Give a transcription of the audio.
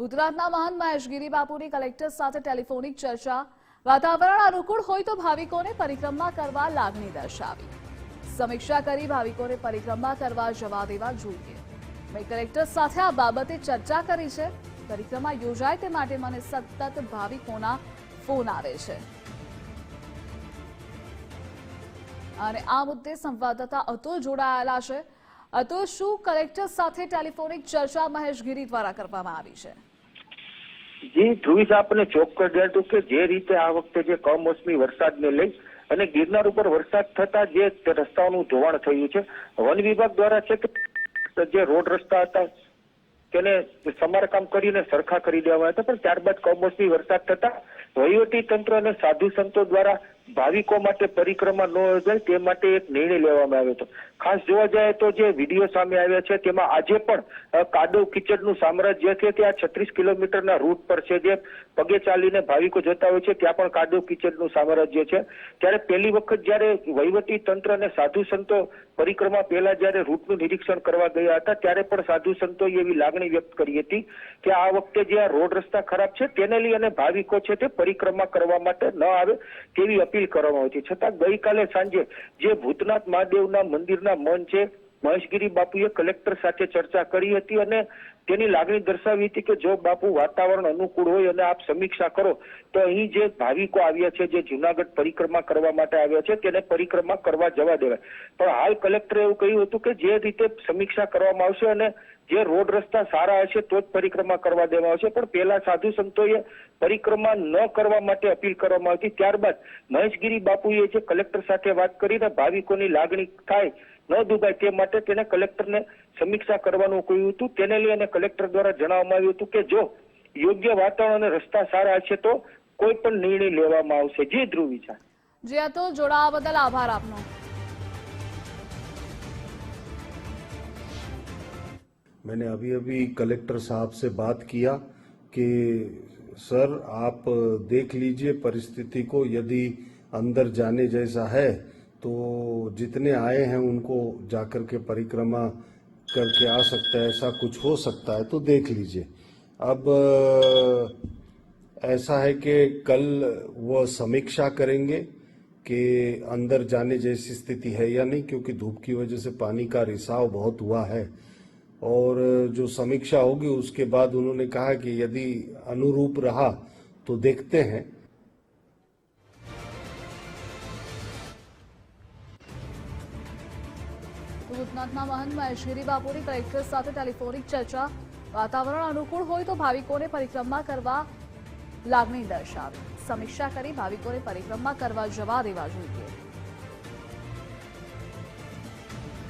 ભૂતનાથના મહાન મહેશગીરી બાપુની કલેક્ટર સાથે ટેલિફોનિક ચર્ચા. વાતાવરણ અનુકૂળ હોય તો ભાવિકોને પરિક્રમા કરવા લાગણી દર્શાવી. સમીક્ષા કરી ભાવિકોને પરિક્રમા કરવા જવા દેવા જોઈએ. મેં કલેક્ટર સાથે આ બાબતે ચર્ચા કરી છે. પરિક્રમા યોજાય તે માટે મને સતત ભાવિકોના ફોન આવે છે. અને આ મુદ્દે સંવાદદાતા અતુલ જોડાયેલા છે. અતુલ શું કલેક્ટર સાથે ટેલિફોનિક ચર્ચા મહેશગીરી દ્વારા કરવામાં આવી છે? જી ધ્રુવીસ આપને ચોક્કસ જણાવ્યું કે જે રીતે આ વખતે જે કમોસમી વરસાદને લઈ અને ગિરનાર ઉપર વરસાદ થતા જે રસ્તાઓનું ધોવાણ થયું છે, વન વિભાગ દ્વારા છે કે જે રોડ રસ્તા હતા, તેને સમારકામ કરીને સરખા કરી દેવામાં હતા, પણ ત્યારબાદ કમોસમી વરસાદ થતા વહીવટી તંત્ર અને સાધુ સંતો દ્વારા ભાવિકો માટે પરિક્રમા ન યોજાય તે માટે એક નિર્ણય લેવામાં આવ્યો હતો. ખાસ જોવા જાય તો જે વીડિયો સામે આવ્યા છે, તેમાં આજે પણ કાદવ કિચડનું સામ્રાજ્ય છે તે આ છત્રીસ કિલોમીટરના રૂટ પર છે, જે પગે ચાલીને ભાવિકો જતા હોય છે, ત્યાં પણ કાદવ કિચડનું સામ્રાજ્ય છે. ત્યારે પહેલી વખત જ્યારે વહીવટી તંત્ર અને સાધુ સંતો પરિક્રમા પહેલા જ્યારે રૂટનું નિરીક્ષણ કરવા ગયા હતા, ત્યારે પણ સાધુ સંતોએ એવી લાગણી વ્યક્ત કરી હતી કે આ વખતે જે આ રોડ રસ્તા ખરાબ છે, તેને લઈ અને ભાવિકો છે તે પરિક્રમા કરવા માટે ન આવે તેવી અપીલ કરવામાં આવી છે. છતાં ગઈકાલે સાંજે જે ભૂતનાથ મહાદેવના મંદિરના મન છે, મહેશગીરી બાપુએ કલેક્ટર સાથે ચર્ચા કરી હતી અને તેની લાગણી દર્શાવી હતી કે જો બાપુ વાતાવરણ અનુકૂળ હોય અને આપ સમીક્ષા કરો, તો અહીં જે ભાવિકો આવ્યા છે, જે જુનાગઢ પરિક્રમા કરવા માટે આવ્યા છે, તેને પરિક્રમા કરવા જવા દેવાય. પણ હાલ કલેક્ટરે એવું કહ્યું હતું કે જે રીતે સમીક્ષા કરવામાં આવશે અને જે રોડ રસ્તા સારા હશે, તો જ પરિક્રમા કરવા દેવામાં આવશે. પણ પહેલા સાધુ સંતોએ પરિક્રમા ન કરવા માટે અપીલ કરવામાં આવી ત્યારબાદ મહેશગીરી બાપુએ જે કલેક્ટર સાથે વાત કરીને ભાવિકોની લાગણી થાય, ન દુભાય તે માટે તેને કલેક્ટરને સમીક્ષા કરવાનું કહ્યું હતું તેને લઈ અને કલેક્ટર દ્વારા જણાવવામાં આવ્યું હતું કે જો યોગ્ય વાતાવરણ અને રસ્તા સારા હશે તો કોઈ પણ નિર્ણય લેવામાં આવશે જી ધ્રુવ વિચાર જે અતુલ જોડાવા બદલ આભાર આપનો मैंने अभी अभी कलेक्टर साहब से बात किया कि सर आप देख लीजिए परिस्थिति को यदि अंदर जाने जैसा है तो जितने आए हैं उनको जाकर के परिक्रमा करके आ सकता है, ऐसा कुछ हो सकता है तो देख लीजिए। अब, ऐसा है कि कल वो समीक्षा करेंगे कि अंदर जाने जैसी स्थिति है या नहीं, क्योंकि धूप की वजह से पानी का रिसाव बहुत हुआ है। और जो समीक्षा होगी, उसके बाद उन्होंने कहा कि यदि अनुरूप रहा तो देखते हैं। ભૂતનાથના મહંતમાં મહેશગીરી બાપુની કલેક્ટર સાથે ટેલિફોનિક ચર્ચા. વાતાવરણ અનુકૂળ હોય તો ભાવિકોને પરિક્રમા કરવા લાગણી દર્શાવી. સમીક્ષા કરી ભાવિકોને પરિક્રમા કરવા જવા દેવા જોઈએ.